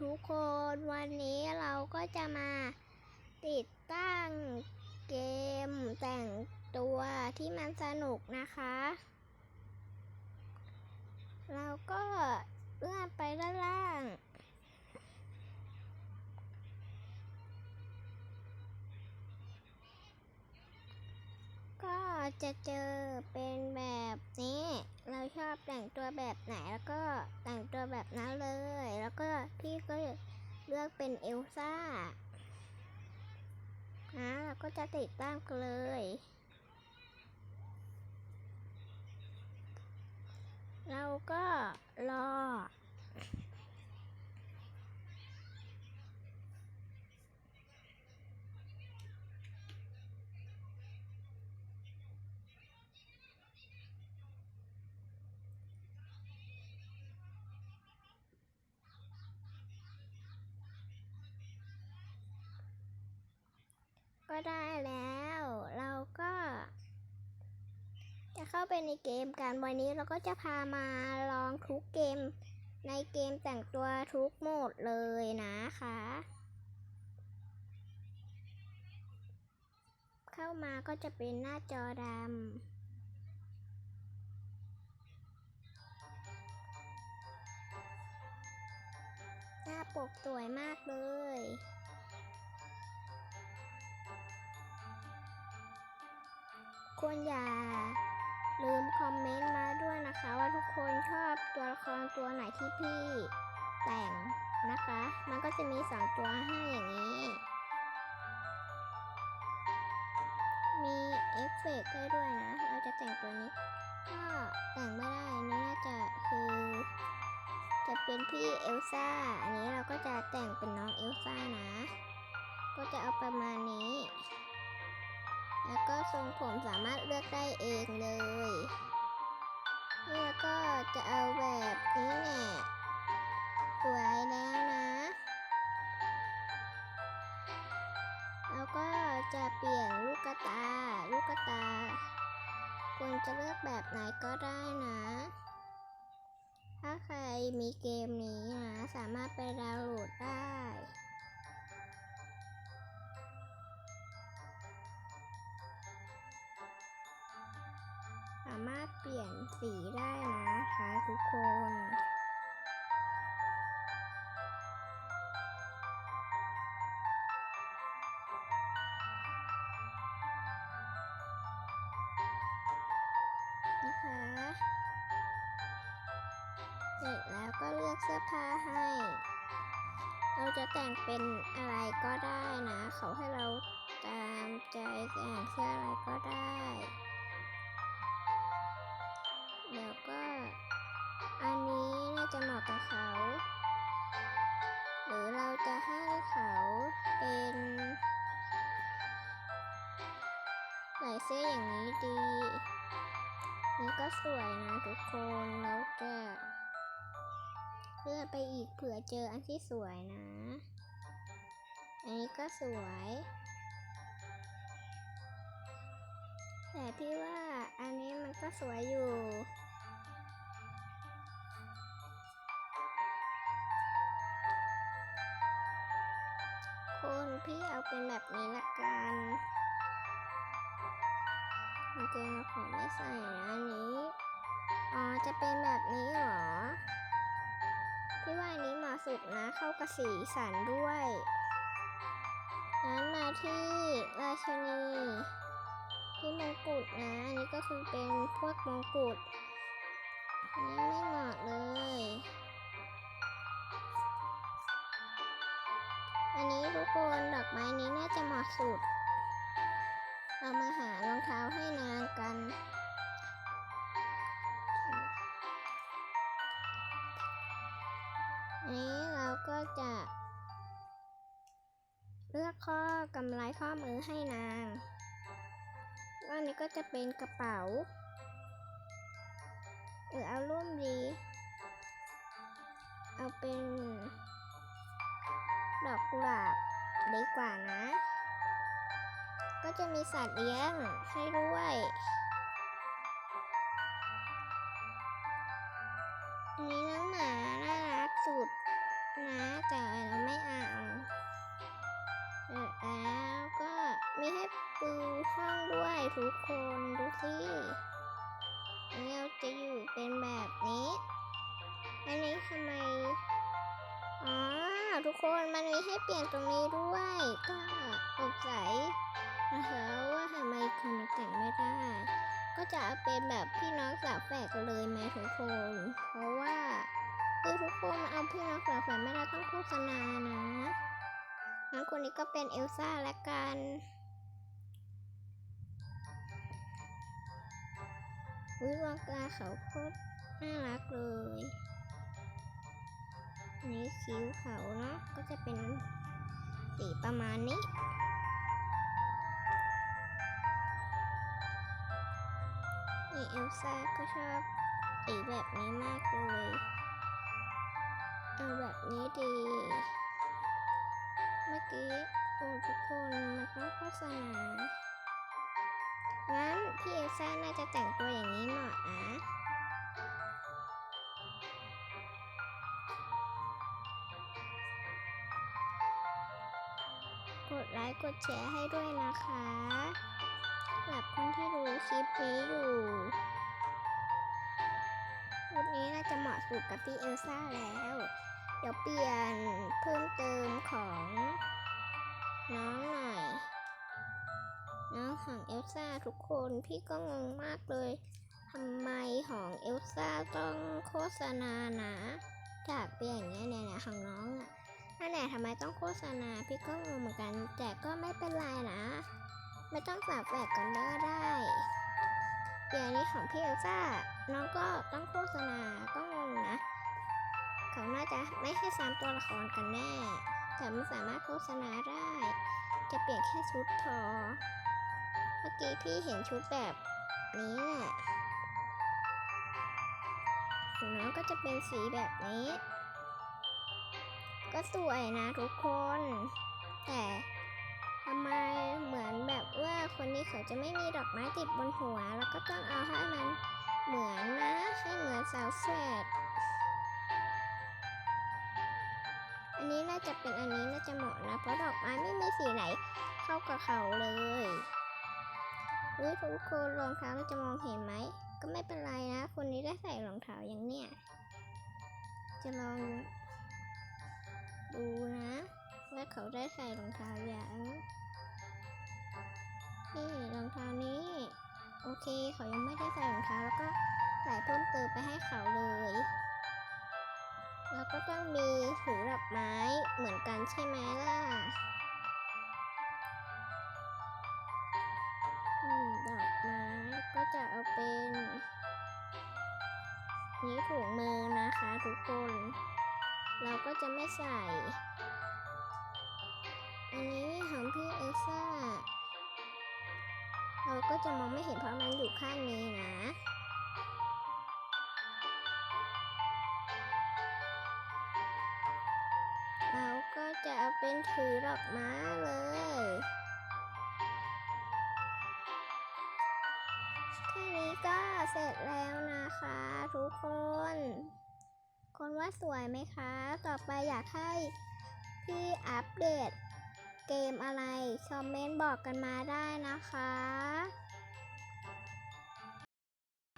ทุกคนวันนี้เราก็จะมาติดตั้งเกมแต่งตัวที่มันสนุกนะคะ เราก็เลื่อนไปด้านล่าง ก็ จะเจอเป็นแบบนี้ เราชอบแต่งตัวแบบไหนแล้วก็แต่งตัวแบบนั้นเลย แล้วก็พี่ก็เลือกเป็นเอลซ่านะเราก็จะติดตั้งกันเลยเราก็รอ ก็ได้แล้ว เราก็ จะเข้าไปในเกมกันวันนี้เราก็จะพามาลองทุกเกมในเกมแต่งตัวทุกโหมดเลยนะคะ เข้ามาก็จะเป็นหน้าจอดำหน้าปกสวยมากเลย ควรอย่าลืมคอมเมนต์มาด้วยนะคะ ว่าทุกคนชอบตัวละครตัวไหนที่พี่แต่งนะคะ มันก็จะมีสองตัวให้อย่างนี้ มีเอฟเฟกต์ได้ด้วยนะ เราจะแต่งตัวนี้ ก็แต่งไม่ได้นนี้น่าจะคือ จะเป็นพี่เอลซ่า อันนี้เราก็จะแต่งเป็นน้องเอลซ่านะ ก็จะเอาประมาณนี้ แล้วก็ทรงผมสามารถเลือกได้เองเลยแล้วก็จะเอาแบบนี้แหละสวยแล้วนะ แล้วก็จะเปลี่ยนลูกกระตา ลูกระตาควรจะเลือกแบบไหนก็ได้นะ ถ้าใครมีเกมนี้นะ สามารถไปดาวน์โหลดได้ามารถเปลี่ยนสีได้นะคะทุกคนนะคะเสร็จแล้วก็เลือกเสื้อผ้าให้ เราจะแต่งเป็นอะไรก็ได้นะ เขา ใส่เสื้ออย่างนี้ดี นี่ก็สวยนะทุกคนแล้วจะเลื่อไปอีกเผื่อเจออันที่สวยนะ อันนี้ก็สวย แต่พี่ว่าอันนี้มันก็สวยอยู่คนพี่เอาเป็นแบบนี้ละกัน กางเกงเราขอไม่ใส่นะอันนี้ อ๋อ จะเป็นแบบนี้เหรอ พี่ว่าอันนี้เหมาะสุดนะ เข้ากับสีสันด้วยนั้นมาที่ราชนีที่มงกุฎนะ อันนี้ก็คือเป็นพวกมงกุฎอันนี้ไม่เหมาะเลย อันนี้ทุกคนดอกไม้นี้น่าจะเหมาะสุด เรามาหารองเท้าให้นางกัน นี้เราก็จะ เลือกข้อกำไรข้อมือให้นางวอันนี้ก็จะเป็นกระเป๋า หรือเอาร่วมดี เอาเป็น ดอกกุหลาบดีกว่านะ ก็จะมีสัตว์เลี้ยงให้ด้วยอันนี้น้องหมาน่ารักสุดนะแต่เราไม่เอาแล้วก็มีให้ปูห้องด้วยทุกคนดูสิเราจะอยู่เป็นแบบนี้ อันนี้ทำไม อ๋อ ทุกคนมันมีให้เปลี่ยนตรงนี้ด้วย ก็สงสัย นะคะว่าทำไมคนมันแต่งไม่ได้ ก็จะเอาเป็นแบบพี่น้องสาวแฝดกันเลยไหมทุกคน เพราะว่าคือทุกคนเอาพี่น้องสาวแฝดไม่ได้ต้องโฆษณานะงั้นคนนี้ก็เป็นเอลซ่าละกันวิวากาเขาโคตรน่ารักเลยอันนี้คิ้วเขาเนาะก็จะเป็นสีประมาณนี้ นี่เอลซ่าก็ชอบสีแบบนี้มากเลย เอาแบบนี้ดี เมื่อกี้โอ้ทุกคนมันต้องโฆษณางั้นพี่เอลซ่าน่าจะแต่งตัวอย่างนี้เหมาะนะกดไลค์กดแชร์ให้ด้วยนะคะ สำหรับคนที่ดูคลิปนี้อยู่วันนี้น่าจะเหมาะสุดกับพี่เอลซ่าแล้ว เดี๋ยวเปลี่ยนเพิ่มเติมของน้องหน่อย น้องของเอลซ่าทุกคนพี่ก็งงมากเลยทำไมของเอลซ่าต้องโฆษณานะจากเป็นอย่างเงี้ยเนี่ยๆของน้องอะนั่นแหละทำไมต้องโฆษณาพี่ก็งงเหมือนกัน แต่ก็ไม่เป็นไรนะ ไม่ต้องฝากแฝดกันเด้ได้เดี๋ยวนี้ของพี่เอลซ่าน้องก็ต้องโฆษณาก็งงนะ เขาน่าจะไม่ให้ซ้ำตัวละครกันแน่ แต่มันสามารถโฆษณาได้ จะเปลี่ยนแค่ชุดพอ เมื่อกี้พี่เห็นชุดแบบนี้แหละของน้องก็จะเป็นสีแบบนี้ ก็สวยนะทุกคน แต่ำไมเหมือนแบบว่าคนนี้เขาจะไม่มีดอกไม้ติดบนหัว แล้วก็ต้องเอาให้มันเหมือนนะให้เหมือนสาวแฝดอันนี้น่าจะเป็นอันนี้น่าจะเหมาะนะเพราะดอกไม้ไม่มีสีไหนเข้ากับเขาเลยเฮ้ยทุกคนรองเท้าเราจะมองเห็นไหมก็ไม่เป็นไรนะ คนนี้ได้ใส่รองเท้าอย่างเนี้ยจะลองดูนะว่าเขาได้ใส่รองเท้าอย่าง นี่รองเท้านี้ โอเค เขายังไม่ได้ใส่รองเท้าแล้วก็ใส่เพิ่มเติมไปให้เขาเลย แล้วก็ต้องมีถือดอกไม้เหมือนกันใช่ไหมล่ะดอกไม้ก็จะเอาเป็นนี้ถุงมือนะคะทุกคน เราก็จะไม่ใส่ อันนี้ของพี่เอลซ่า เราก็จะมองไม่เห็นเพราะมันอยู่ข้างนี้นะเราก็จะเอาเป็นถือดอกไม้เลยแค่นี้ก็เสร็จแล้วนะคะทุกคน คนว่าสวยไหมคะ ต่อไปอยากให้พี่อัปเดต เกมอะไร คอมเมนต์บอกกันมาได้นะคะ